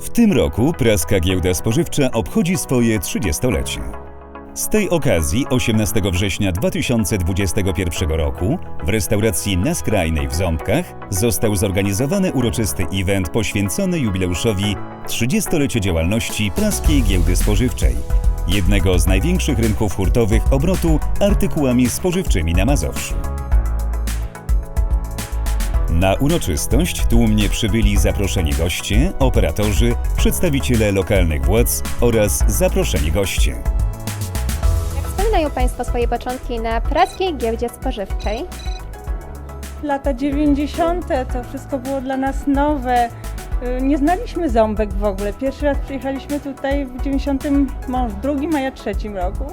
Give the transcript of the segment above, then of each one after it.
W tym roku praska giełda spożywcza obchodzi swoje 30-lecie. Z tej okazji 18 września 2021 roku w restauracji na Skrajnej w Ząbkach został zorganizowany uroczysty event poświęcony jubileuszowi 30-lecie działalności praskiej giełdy spożywczej, jednego z największych rynków hurtowych obrotu artykułami spożywczymi na Mazowszu. Na uroczystość tłumnie przybyli zaproszeni goście, operatorzy, przedstawiciele lokalnych władz oraz zaproszeni goście. Jak wspominają Państwo swoje początki na praskiej giełdzie spożywczej? Lata 90. to wszystko było dla nas nowe. Y, Nie znaliśmy ząbek w ogóle. Pierwszy raz przyjechaliśmy tutaj w 92, a ja trzecim roku.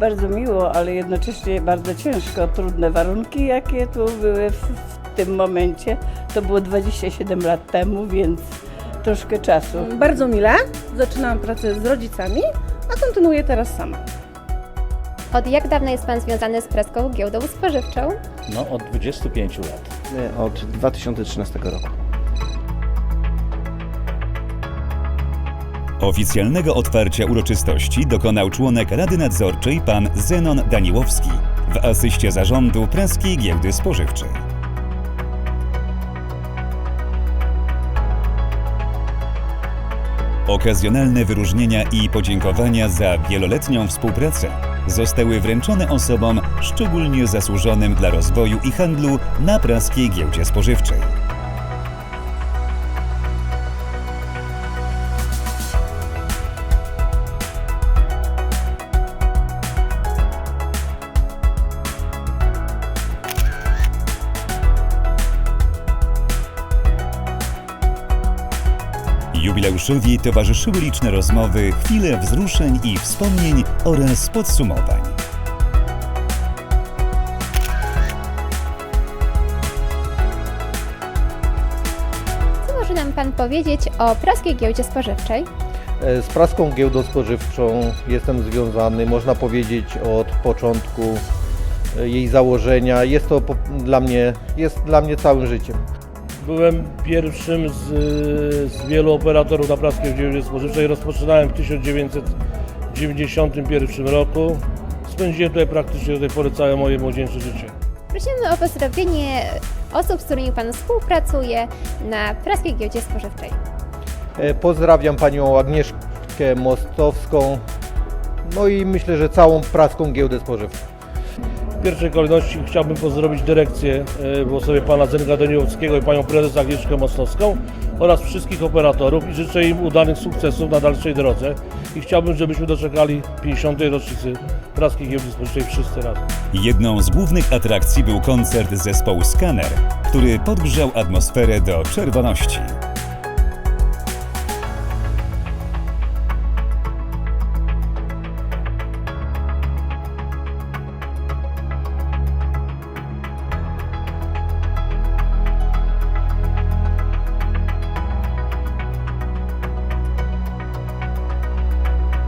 Bardzo miło, ale jednocześnie bardzo ciężko. Trudne warunki, jakie tu były w tym momencie. To było 27 lat temu, więc troszkę czasu. Bardzo mile. Zaczynałam pracę z rodzicami, a kontynuuję teraz sama. Od jak dawna jest Pan związany z praską giełdą spożywczą? No, od 25 lat. Od 2013 roku. Oficjalnego otwarcia uroczystości dokonał członek Rady Nadzorczej pan Zenon Daniłowski w asyście zarządu praskiej giełdy spożywczej. Okazjonalne wyróżnienia i podziękowania za wieloletnią współpracę zostały wręczone osobom szczególnie zasłużonym dla rozwoju i handlu na praskiej giełdzie spożywczej. Jubileuszowi towarzyszyły liczne rozmowy, chwile wzruszeń i wspomnień oraz podsumowań. Co może nam Pan powiedzieć o praskiej giełdzie spożywczej? E, Z praską giełdą spożywczą jestem związany, można powiedzieć, od początku e, jej założenia. Jest to dla mnie, jest dla mnie całym życiem. Byłem pierwszym z, z wielu operatorów na praskiej giełdzie spożywczej. Rozpoczynałem w 1991 roku. Spędziłem tutaj praktycznie do tej pory całe moje młodzieńcze życie. Prosimy o pozdrowienie osób, z którymi Pan współpracuje na praskiej giełdzie spożywczej. E, Pozdrawiam panią Agnieszkę Mostowską, no i myślę, że całą praską giełdę spożywczą. W pierwszej kolejności chciałbym pozdrowić dyrekcję e, w osobie pana Zenka Daniłowskiego i panią prezes Agnieszkę Mostowską oraz wszystkich operatorów i życzę im udanych sukcesów na dalszej drodze i chciałbym, żebyśmy doczekali 50. rocznicy praskiej giełdy spożywczej wszyscy razem. Jedną z głównych atrakcji był koncert zespołu Scanner, który podgrzał atmosferę do czerwoności.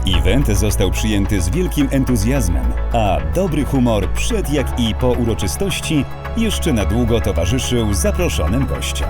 Event został przyjęty z wielkim entuzjazmem, a dobry humor przed jak i po uroczystości jeszcze na długo towarzyszył zaproszonym gościom.